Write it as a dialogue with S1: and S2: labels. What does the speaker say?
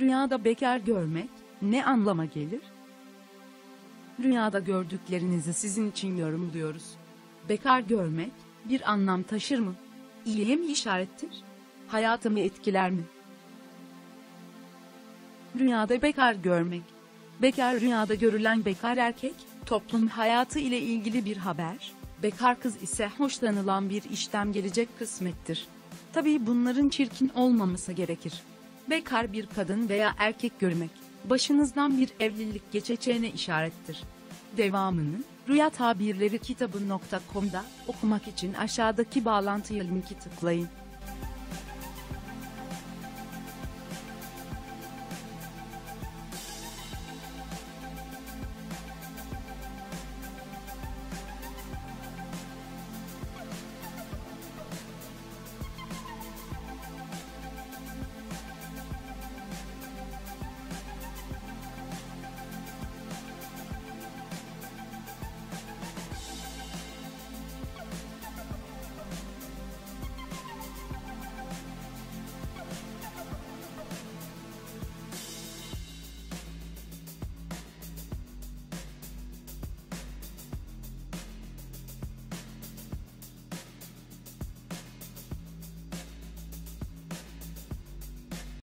S1: Rüyada bekar görmek ne anlama gelir? Rüyada gördüklerinizi sizin için yorumluyoruz. Bekar görmek bir anlam taşır mı? İyiye mi işarettir? Hayatımı etkiler mi? Rüyada bekar görmek. Bekar rüyada görülen bekar erkek, toplum hayatı ile ilgili bir haber, bekar kız ise hoşlanılan bir işten gelecek kısmettir. Tabii bunların çirkin olmaması gerekir. Bekar bir kadın veya erkek görmek, başınızdan bir evlilik geçeceğine işarettir. Devamını, Rüya Tabirleri kitabı.com'da okumak için aşağıdaki bağlantıya linki tıklayın.